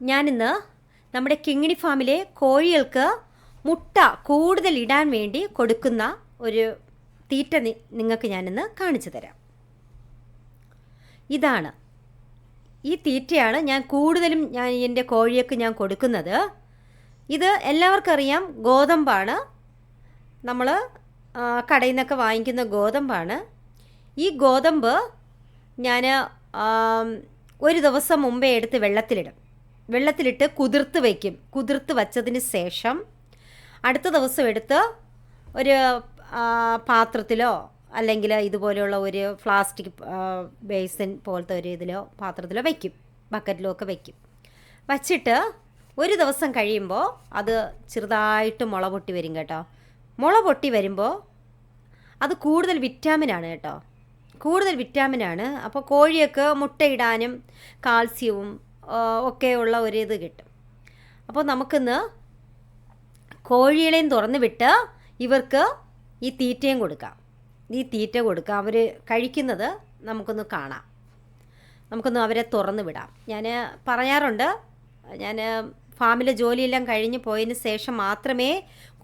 ഞാനിന്ന് നമ്മുടെ കിങ്ങിണി ഫാമിലെ കോഴികൾക്ക് മുട്ട കൂടുതൽ ഇടാൻ വേണ്ടി കൊടുക്കുന്ന ഒരു തീറ്റ നിങ്ങൾക്ക് ഞാനിന്ന് കാണിച്ചു തരാം. ഇതാണ്. ഈ തീറ്റയാണ് ഞാൻ കൂടുതലും ഞാൻ എന്റെ കോഴിയൊക്കെ ഞാൻ കൊടുക്കുന്നത്. ഇത് എല്ലാവർക്കും അറിയാം ഗോതമ്പാണ്. നമ്മൾ കടയിൽ നിന്നൊക്കെ വാങ്ങിക്കുന്ന ഗോതമ്പാണ്. ഈ ഗോതമ്പ് ഞാൻ ഒരു ദിവസം മുമ്പേ എടുത്ത് വെള്ളത്തിലിടും. വെള്ളത്തിലിട്ട് കുതിർത്ത് വയ്ക്കും കുതിർത്ത് വച്ചതിന് ശേഷം അടുത്ത ദിവസം എടുത്ത് ഒരു പാത്രത്തിലോ അല്ലെങ്കിൽ ഇതുപോലെയുള്ള ഒരു പ്ലാസ്റ്റിക് ബേസിൻ പോലത്തെ ഒരു ഇതിലോ പാത്രത്തിലോ വയ്ക്കും ബക്കറ്റിലോ ഒക്കെ വയ്ക്കും വച്ചിട്ട് ഒരു ദിവസം കഴിയുമ്പോൾ അത് ചെറുതായിട്ട് മുള പൊട്ടി വരും കേട്ടോ. മുള പൊട്ടി വരുമ്പോൾ അത് കൂടുതൽ വിറ്റാമിനാണ് കേട്ടോ. കൂടുതൽ വിറ്റാമിനാണ് അപ്പോൾ കോഴിയൊക്കെ മുട്ടയിടാനും കാൽസ്യവും ഒക്കെയുള്ള ഒരു ഇത് കിട്ടും. അപ്പോൾ നമുക്കിന്ന് കോഴികളെയും തുറന്ന് വിട്ട് ഇവർക്ക് ഈ തീറ്റയും കൊടുക്കാം. ഈ തീറ്റ കൊടുക്കാം. അവർ കഴിക്കുന്നത് നമുക്കൊന്ന് കാണാം. നമുക്കൊന്ന് അവരെ തുറന്ന് വിടാം ഞാൻ പറയാറുണ്ട് ഞാൻ ഫാമിലെ ജോലിയെല്ലാം കഴിഞ്ഞ് പോയതിന് ശേഷം മാത്രമേ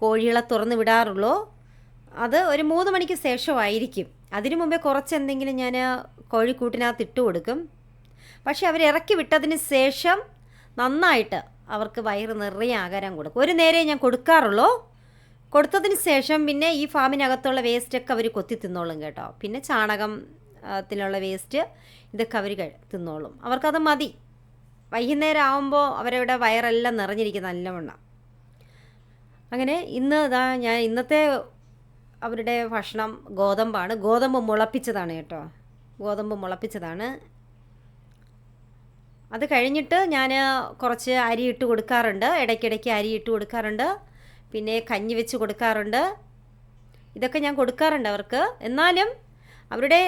കോഴികളെ തുറന്ന് വിടാറുള്ളൂ അത് ഒരു മൂന്ന് മണിക്ക് ശേഷമായിരിക്കും. അതിനു മുമ്പേ കുറച്ച് എന്തെങ്കിലും ഞാൻ കോഴിക്കൂട്ടിനകത്ത് ഇട്ട് കൊടുക്കും. പക്ഷെ അവർ ഇറക്കി വിട്ടതിന് ശേഷം നന്നായിട്ട് അവർക്ക് വയറ് നിറയെ ആകാരം കൊടുക്കും. ഒരു നേരേ ഞാൻ കൊടുക്കാറുള്ളൂ. കൊടുത്തതിന് ശേഷം പിന്നെ ഈ ഫാമിനകത്തുള്ള വേസ്റ്റൊക്കെ അവർ കൊത്തി തിന്നോളും കേട്ടോ. പിന്നെ ചാണകം ത്തിലുള്ള വേസ്റ്റ് ഇതൊക്കെ അവർ തിന്നോളും. അവർക്കത് മതി. വൈകുന്നേരം ആകുമ്പോൾ അവരവിടെ വയറെല്ലാം നിറഞ്ഞിരിക്കുന്ന നല്ലവണ്ണം. അങ്ങനെ ഇന്ന് ഇതാ ഞാൻ ഇന്നത്തെ അവരുടെ ഭക്ഷണം ഗോതമ്പാണ്. ഗോതമ്പ് മുളപ്പിച്ചതാണ് കേട്ടോ. ഗോതമ്പ് മുളപ്പിച്ചതാണ്. അത് കഴിഞ്ഞിട്ട് ഞാൻ കുറച്ച് അരി ഇട്ട് കൊടുക്കാറുണ്ട്. ഇടയ്ക്കിടയ്ക്ക് അരി ഇട്ട് കൊടുക്കാറുണ്ട്. പിന്നെ കഞ്ഞി വെച്ച് കൊടുക്കാറുണ്ട്. ഇതൊക്കെ ഞാൻ കൊടുക്കാറുണ്ട് അവർക്ക്. എന്നാലും അവരുടെ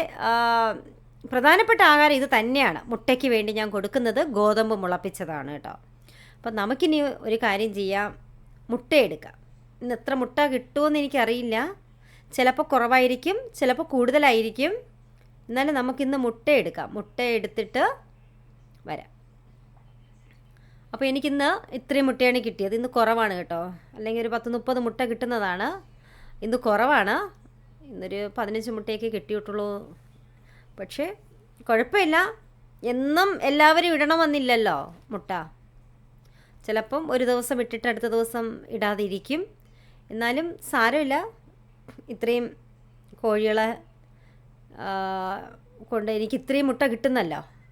പ്രധാനപ്പെട്ട ആഹാരം ഇത് തന്നെയാണ്. മുട്ടയ്ക്ക് വേണ്ടി ഞാൻ കൊടുക്കുന്നത് ഗോതമ്പ് മുളപ്പിച്ചതാണ് കേട്ടോ. അപ്പം നമുക്കിനി ഒരു കാര്യം ചെയ്യാം. മുട്ടയെടുക്കാം ഇന്ന് എത്ര മുട്ട കിട്ടുമെന്ന് എനിക്കറിയില്ല. ചിലപ്പോൾ കുറവായിരിക്കും ചിലപ്പോൾ കൂടുതലായിരിക്കും. എന്നാലും നമുക്കിന്ന് മുട്ട എടുക്കാം. മുട്ട എടുത്തിട്ട് വരാം. അപ്പോൾ എനിക്കിന്ന് ഇത്രയും മുട്ടയാണ് കിട്ടിയത്. ഇന്ന് കുറവാണ് കേട്ടോ. അല്ലെങ്കിൽ ഒരു പത്ത് മുപ്പത് മുട്ട കിട്ടുന്നതാണ്. ഇന്ന് കുറവാണ്. ഇന്നൊരു പതിനഞ്ച് മുട്ടയൊക്കെ കിട്ടിയിട്ടുള്ളൂ. പക്ഷേ കുഴപ്പമില്ല. എന്നും എല്ലാവരും ഇടണമെന്നില്ലല്ലോ മുട്ട. ചിലപ്പം ഒരു ദിവസം ഇട്ടിട്ട് അടുത്ത ദിവസം ഇടാതിരിക്കും. എന്നാലും സാരമില്ല. ഇത്രയും കോഴികളെ കൊണ്ട് എനിക്ക് ഇത്രയും മുട്ട കിട്ടുന്നല്ലോ.